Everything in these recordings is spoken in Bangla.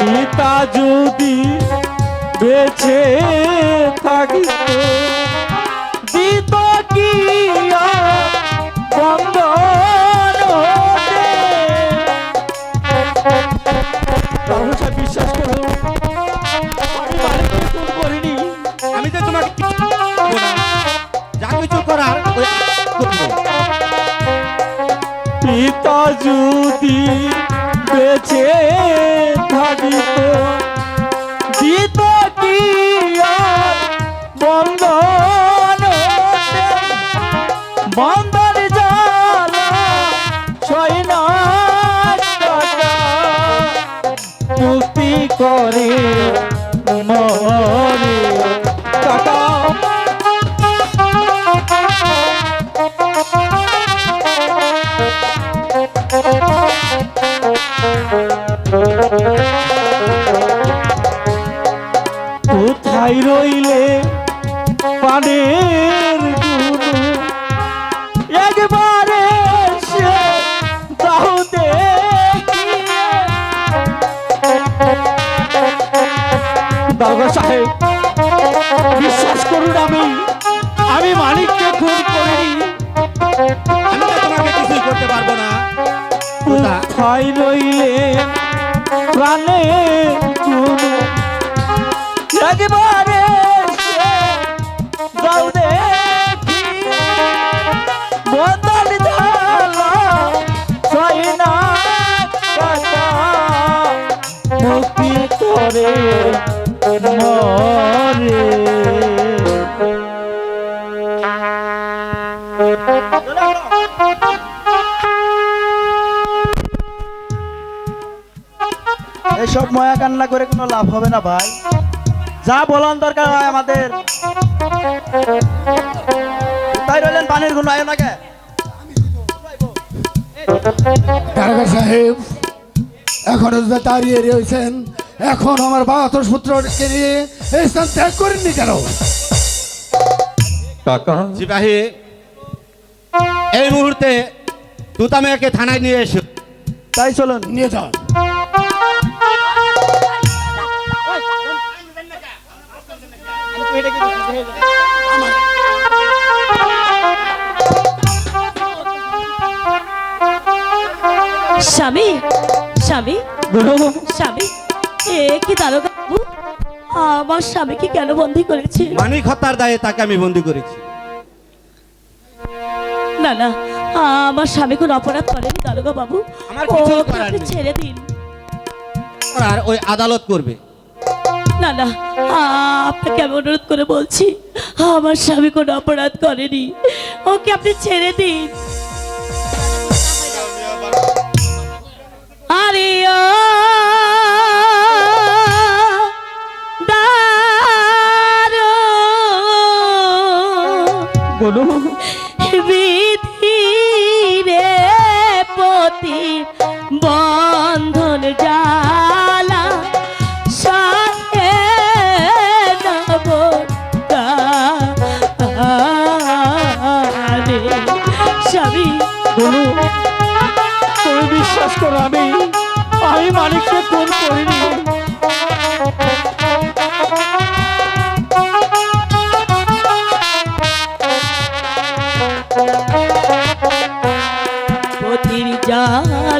পিতা যদি বেঁচে থাকিত দিত কি বিশ্বাস করো করিনি। আমি তো তোমাকে। যা কিছু করার পিতা যদি বেঁচে থাকিত দিত কি বন্ধ বন্ধন হতে? আমি। আমি মালিককে খুন ময়া কান্না করে কোনো লাভ হবে না ভাই। যা বলার দরকার হয় আমাদের। তাই রইলেন পানির গুণ আয় নাকে দারোগা সাহেব এখনও দাঁড়িয়ে রয়েছেন এখন আমার বাহাত্তর সূত্রকে নিয়ে এই স্থান ত্যাগ করেননি কেন? কাকা। সিপাহী এই মুহূর্তে তুতামিয়াকে থানায় নিয়ে এসো। তাই চলুন। নিয়ে যান। স্বামী স্বামী স্বামী এ কি দারোগা বাবু? আমার স্বামীকে কেন বন্দি করেছে? মানিক হত্যার দায়ে তাকে আমি বন্দি করেছি। না না আমার স্বামী কোন অপরাধ করেনি দারোগা বাবু। আমার। ছেড়ে দিন। আর ওই আদালত করবে। না না আপনাকে আমি অনুরোধ করে বলছি, আমার স্বামী কোনো অপরাধ করেনি। ওকে আপনি ছেড়ে দিন। তারে। স্বামী বলু তুমি বিশ্বাস করো আমি আমি মালিককে ফোন করিনি জালা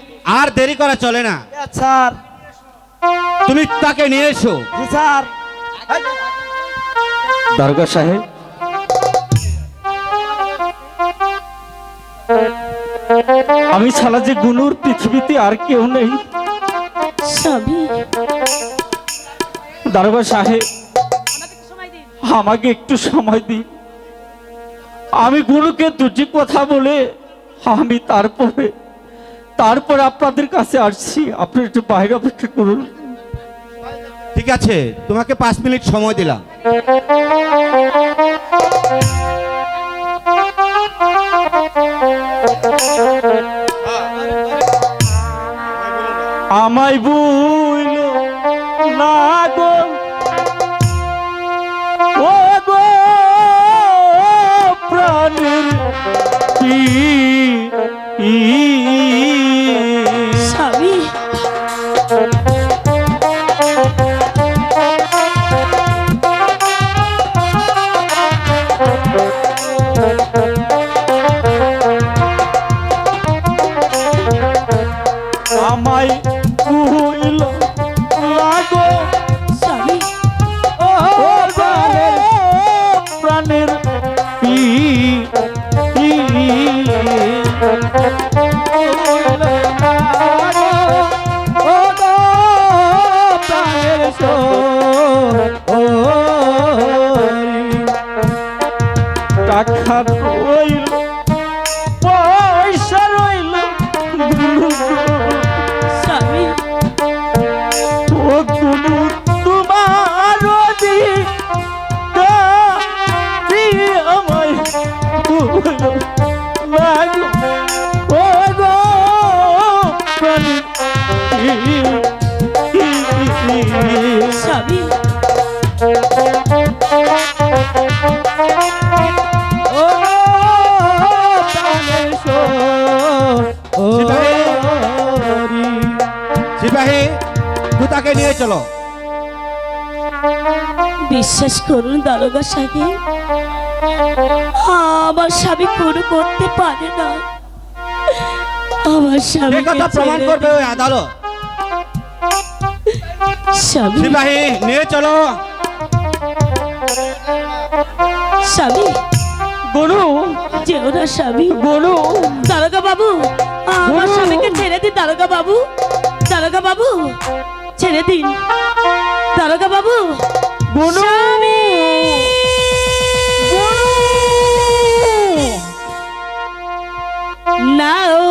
আর দেরি করা চলে না। স্যার। তুমি তাকে নিয়ে এসো। জি স্যার। দারোগা সাহেব। আমি ছাড়া যে গুনুর পৃথিবীতে আর কেউ নেই। দারোগা সাহেব আমাকে একটু সময় দিন। আমি গুরুকে দুটি কথা বলে আমি তারপরে তারপরে আপনাদের কাছে আসছি। আপনি একটু বাইরে অপেক্ষা করুন। ঠিক আছে তোমাকে পাঁচ মিনিট সময় দিলাম। আমায় বুইল আমায় তাকে নিয়ে চলো। বিশ্বাস করুন দারোগা সাহেব। আমার স্বামী কোনো করতে পারে না। আমার স্বামী কথা প্রমাণ করবে ওই আদালত। সিপাহী নিয়ে চলো। স্বামী গুরু। যেও না স্বামী। গুরু। দারোগা বাবু আমার স্বামীকে ছেড়ে দিন দারোগা বাবু। দারোগা বাবু ছেড়ে দিন। তারকা বাবু না স্বামী। নাও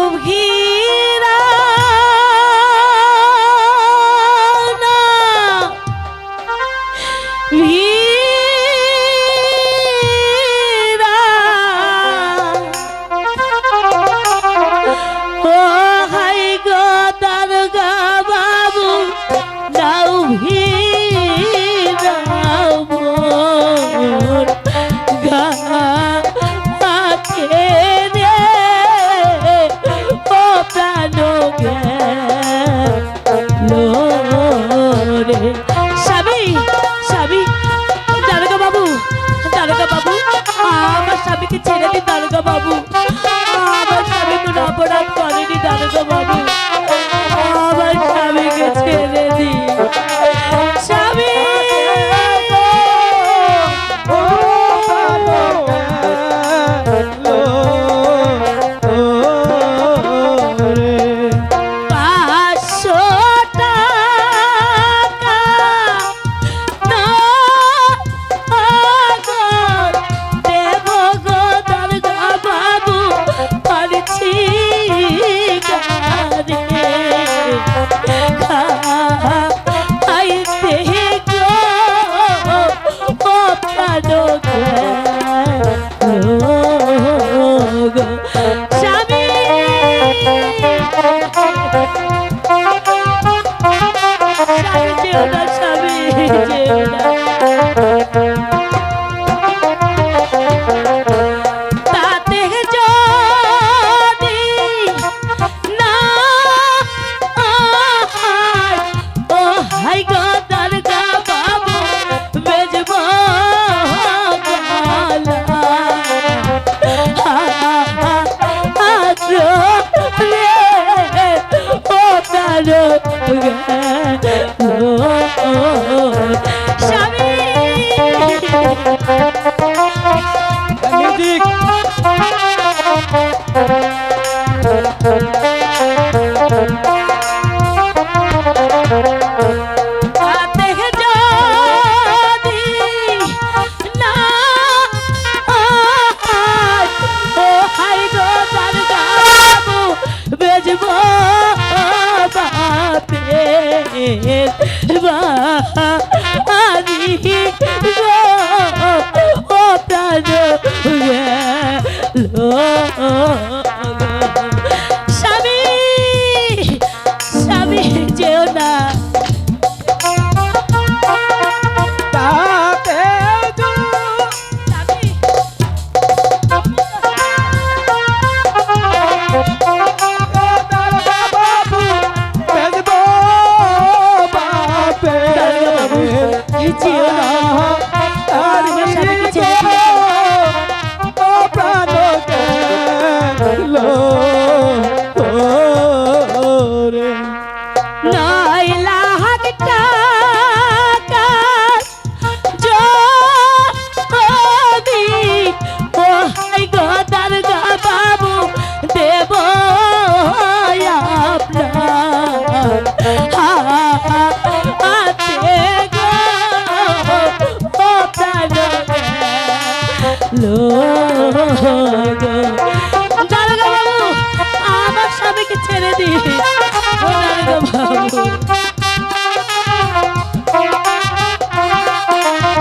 ছেড়ে দিয়ে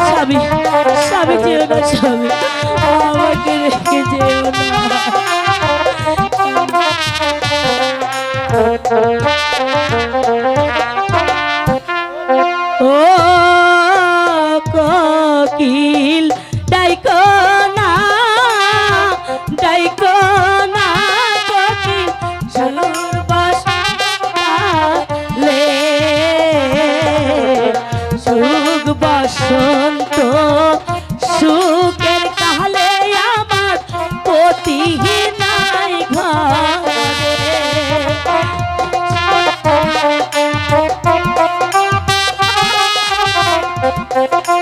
স্বামী স্বামী কেউ না স্বামী? আমাকে রেখে যে